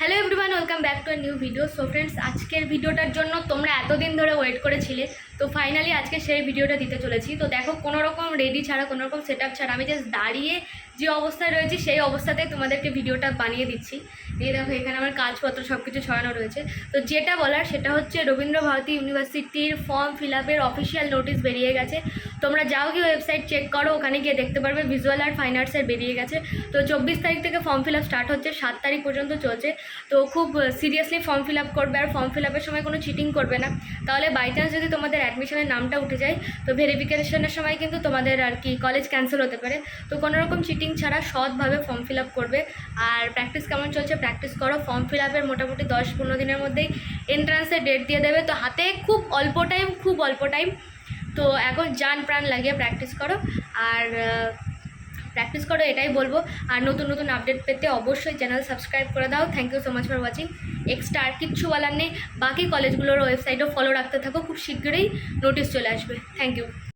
Hello everyone welcome back to new video so friends আজকের ভিডিওটার জন্য তোমরা এতদিন ধরে ওয়েট করেছিলে, তো ফাইনালি আজকে সেই ভিডিওটা দিতে চলেছি। তো দেখো কোনো রকম রেডি ছাড়া কোনো রকম সেট ছাড়া, আমি জাস্ট দাঁড়িয়ে যে অবস্থায় রয়েছি, সেই অবস্থাতে তোমাদেরকে ভিডিওটা বানিয়ে দিচ্ছি। এই দেখো, এখানে আমার কাজপত্র সব কিছু ছড়ানো রয়েছে। তো যেটা বলার, সেটা হচ্ছে রবীন্দ্র ভারতী ইউনিভার্সিটির ফর্ম ফিল আপের অফিসিয়াল নোটিশ বেরিয়ে গেছে। তোমরা যাও গিয়ে ওয়েবসাইট চেক করো, ওখানে গিয়ে দেখতে পারবে ভিজুয়াল আর্ট ফাইন আর্টসের বেরিয়ে গেছে। তো চব্বিশ তারিখ থেকে ফর্ম ফিল আপ স্টার্ট হচ্ছে, সাত তারিখ পর্যন্ত চলছে। তো খুব সিরিয়াসলি ফর্ম ফিল আপ করবে আর ফর্ম ফিল আপের সময় কোনো চিটিং করবে না। তাহলে বাই চান্স যদি তোমাদের অ্যাডমিশনের নামটা উঠে যায়, তো ভেরিফিকেশনের সময় কিন্তু তোমাদের আর কি কলেজ ক্যান্সেল হতে পারে। তো কোনো রকম চিটিং ছাড়া সৎভাবে ফর্ম ফিল আপ করবে। আর প্র্যাকটিস কেমন চলছে প্র্যাকটিস করো। ফর্ম ফিল আপের মোটামুটি দশ পনেরো দিনের মধ্যেই এন্ট্রান্সের ডেট দিয়ে দেবে। তো হাতে খুব অল্প টাইম খুব অল্প টাইম তো এখন যান প্রাণ লাগিয়ে প্র্যাকটিস করো। আর প্র্যাকটিস করো, এটাই বলব। আর নতুন নতুন আপডেট পেতে অবশ্যই চ্যানেল সাবস্ক্রাইব করে দাও। Thank you so much for watching extra আর কিচ্ছু বলার নেই। বাকি কলেজগুলোর ওয়েবসাইটও ফলো রাখতে থাকো। খুব শীঘ্রই নোটিশ চলে আসবে। Thank you